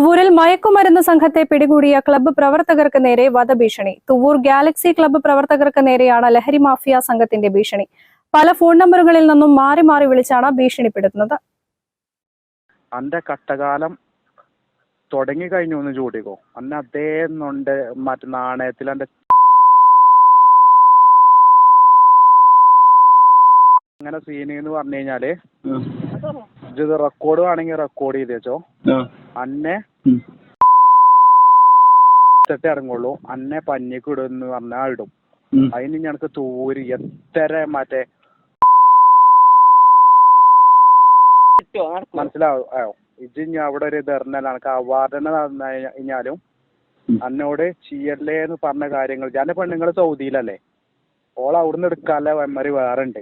തുവൂരിൽ മയക്കുമരുന്ന് സംഘത്തെ പിടികൂടിയ ക്ലബ്ബ് പ്രവർത്തകർക്ക് നേരെ വധഭീഷണി. തുവൂർ ഗാലക്സി ക്ലബ്ബ് പ്രവർത്തകർക്ക് നേരെയാണ് ലഹരി മാഫിയ സംഘത്തിന്റെ ഭീഷണി. പല ഫോൺ നമ്പറുകളിൽ നിന്നും മാറി മാറി വിളിച്ചാണ് ഭീഷണിപ്പെടുത്തുന്നത്. അന്റെ കട്ടകാലം തുടങ്ങി കഴിഞ്ഞു ഒന്ന് ചൂടിക്കോ. അന്ന് അദ്ദേഹം മറ്റു നാണയത്തിൽ അങ്ങനെ സീനി എന്ന് പറഞ്ഞു കഴിഞ്ഞാൽ ഇത് റെക്കോർഡ് വേണമെങ്കിൽ റെക്കോർഡ് ചെയ്തേച്ചോ അന്നെ ഇട്ടിട്ട് ഇറങ്ങുള്ളൂ അന്നെ പഞ്ഞിക്ക് ഇടുമെന്ന് പറഞ്ഞാൽ ഇടും. അതിന് ഞങ്ങൾക്ക് തൂര് എത്ര മറ്റേ മനസ്സിലാവോ? ആയോ ഇത് ഞാൻ അവിടെ ഒരു ധർണ എനിക്ക് അവാർഡന നടന്നു കഴിഞ്ഞാലും അന്നോട് ചെയ്യല്ലേ എന്ന് പറഞ്ഞ കാര്യങ്ങൾ. ഞാൻ പെണ്ണുങ്ങൾ സൗദിയിലല്ലേ? ഓൾ അവിടുന്ന് എടുക്കാനുള്ള മെമ്മറി വേറെ ഉണ്ട്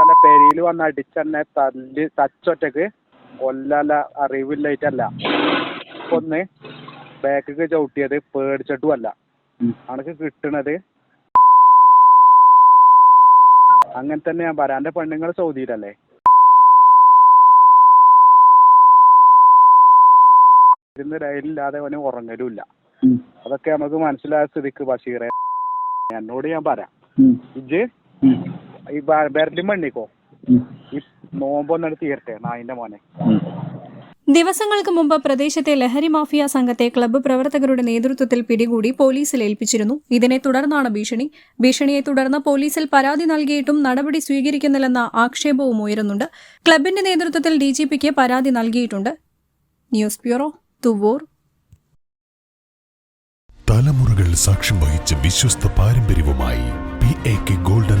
തന്നെ പെരിയിൽ വന്ന് അടിച്ചെന്നെ തല്ല് തച്ചൊറ്റക്ക്. കൊല്ലല അറിവില്ലായിട്ടല്ല. ഒന്ന് ബാക്കിക്ക് ചവിട്ടിയത് പേടിച്ചിട്ടും അല്ല അനക്ക് കിട്ടണത്. അങ്ങനെ തന്നെ ഞാൻ പറയാം. എന്റെ പെണ്ണുങ്ങൾ സൗദിയിലല്ലേ? ഇരുന്ന് ലൈനില്ലാതെ അവന് ഉറങ്ങലുമില്ല. അതൊക്കെ നമുക്ക് മനസ്സിലായ സ്ഥിതിക്ക് ബഷീറെ. എന്നോട് ഞാൻ പറയാം. ഇജ് ഈ ബെർലിൻ മണ്ണിക്കോ ഈ നോമ്പൊന്നെടുത്ത് തീർത്തെ നായിന്റെ മോനെ. ദിവസങ്ങൾക്ക് മുമ്പ് പ്രദേശത്തെ ലഹരി മാഫിയ സംഘത്തെ ക്ലബ്ബ് പ്രവർത്തകരുടെ നേതൃത്വത്തിൽ പിടികൂടി പോലീസിൽ ഏൽപ്പിച്ചിരുന്നു. ഇതിനെ തുടർന്നാണ് ഭീഷണി. ഭീഷണിയെ തുടർന്ന് പോലീസിൽ പരാതി നൽകിയിട്ടും നടപടി സ്വീകരിക്കുന്നില്ലെന്ന ആക്ഷേപവും ഉയരുന്നുണ്ട്. ക്ലബിന്റെ നേതൃത്വത്തിൽ ഡിജിപിക്ക് പരാതി നൽകിയിട്ടുണ്ട്. News bureau Thuvvur. തലമുറകൾ സാക്ഷ്യം വഹിച്ച വിശ്വസ്ത പാരമ്പര്യവുമായി P A K golden